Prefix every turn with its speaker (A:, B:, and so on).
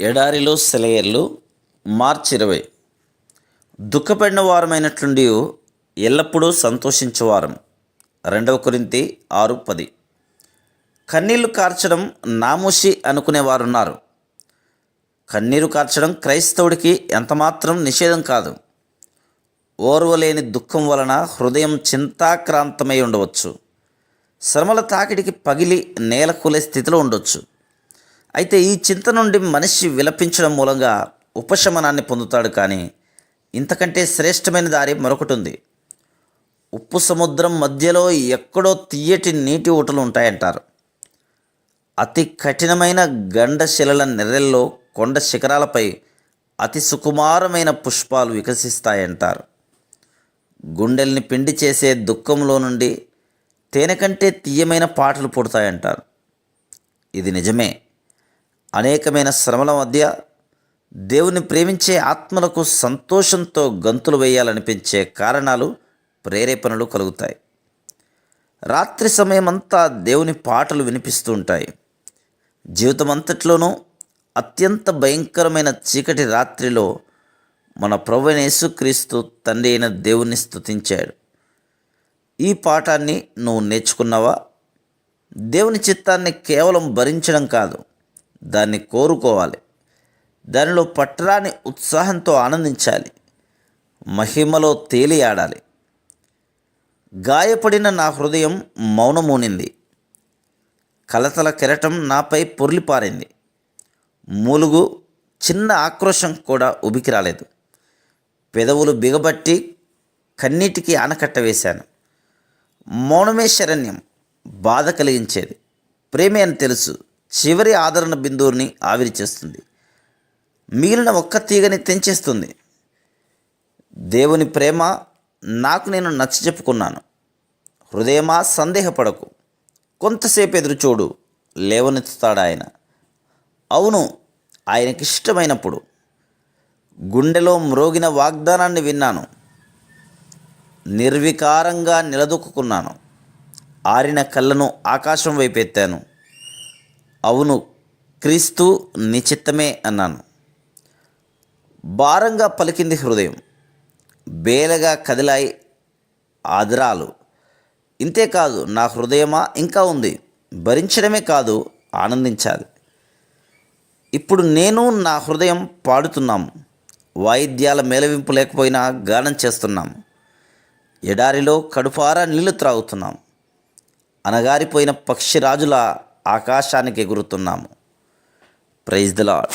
A: ఎడారిలో సెలయర్లు మార్చి ఇరవై. దుఃఖపడిన వారమైనట్లుండి ఎల్లప్పుడూ సంతోషించేవారం. రెండవ కొరింతి ఆరు పది. కన్నీళ్ళు కార్చడం నామోషి అనుకునేవారున్నారు. కన్నీరు కార్చడం క్రైస్తవుడికి ఎంతమాత్రం నిషేధం కాదు. ఓర్వలేని దుఃఖం వలన హృదయం చింతాక్రాంతమై ఉండవచ్చు. శ్రమల తాకిడికి పగిలి నేల కూలే స్థితిలో ఉండొచ్చు. అయితే ఈ చింత నుండి మనిషి విలపించడం మూలంగా ఉపశమనాన్ని పొందుతాడు కానీ ఇంతకంటే శ్రేష్టమైన దారి మరొకటి ఉంది. ఉప్పు సముద్రం మధ్యలో ఎక్కడో తీయటి నీటి ఊటలు ఉంటాయంటారు. అతి కఠినమైన గండశిలల నెర్రెల్లో కొండ శిఖరాలపై అతి సుకుమారమైన పుష్పాలు వికసిస్తాయంటారు. గుండెల్ని పిండి చేసే దుఃఖంలో నుండి తేనె కంటే తీయమైన పాటలు పుడతాయంటారు. ఇది నిజమే. అనేకమైన శ్రమల మధ్య దేవుని ప్రేమించే ఆత్మలకు సంతోషంతో గంతులు వేయాలనిపించే కారణాలు ప్రేరేపణలు కలుగుతాయి. రాత్రి సమయమంతా దేవుని పాటలు వినిపిస్తూ ఉంటాయి. జీవితం అంతట్లోనూ అత్యంత భయంకరమైన చీకటి రాత్రిలో మన ప్రభు యేసుక్రీస్తు తండ్రి అయిన దేవుణ్ణి స్థుతించాడు ఈ పాఠాన్ని నువ్వు నేర్చుకున్నావా? దేవుని చిత్తాన్ని కేవలం భరించడం కాదు. దాన్ని కోరుకోవాలి. దానిలో పట్టరాని ఉత్సాహంతో ఆనందించాలి. మహిమలో తేలియాడాలి గాయపడిన నా హృదయం మౌనమూనింది. కలతల కెరటం నాపై పొర్లిపారింది. మూలుగు చిన్న ఆక్రోశం కూడా ఉబికి రాలేదు. పెదవులు బిగబట్టి కన్నీటికి ఆనకట్ట వేశాను. మౌనమే శరణ్యం బాధ కలిగించేది. ప్రేమే అని తెలుసు. చివరి ఆదరణ బిందువుని ఆవిరి చేస్తుంది. మిగిలిన ఒక్క తీగని తెంచేస్తుంది. దేవుని ప్రేమ నాకు నేను నచ్చ చెప్పుకున్నాను. హృదయమా సందేహపడకు. కొంతసేపు ఎదురు చూడు లేవనెత్తుతాడు ఆయన. అవును ఆయనకి ఇష్టమైనప్పుడు గుండెలో మ్రోగిన వాగ్దానాన్ని విన్నాను. నిర్వికారంగా నిలదొక్కున్నాను. ఆరిన కళ్ళను ఆకాశం వైపెత్తాను అవును క్రీస్తు నిశ్చిత్తమే అన్నాను. భారంగా పలికింది హృదయం. బేలగా కదిలాయి ఆదరాలు. ఇంతేకాదు నా హృదయమా ఇంకా ఉంది. భరించడమే కాదు ఆనందించాలి. ఇప్పుడు నేను నా హృదయం పాడుతున్నాం. వాయిద్యాల మేలవింపు లేకపోయినా గానం చేస్తున్నాం. ఎడారిలో కడుపారా నీళ్ళు త్రాగుతున్నాం. అనగారిపోయిన పక్షిరాజుల ఆకాశానికి ఎగురుతున్నాము. Praise the lord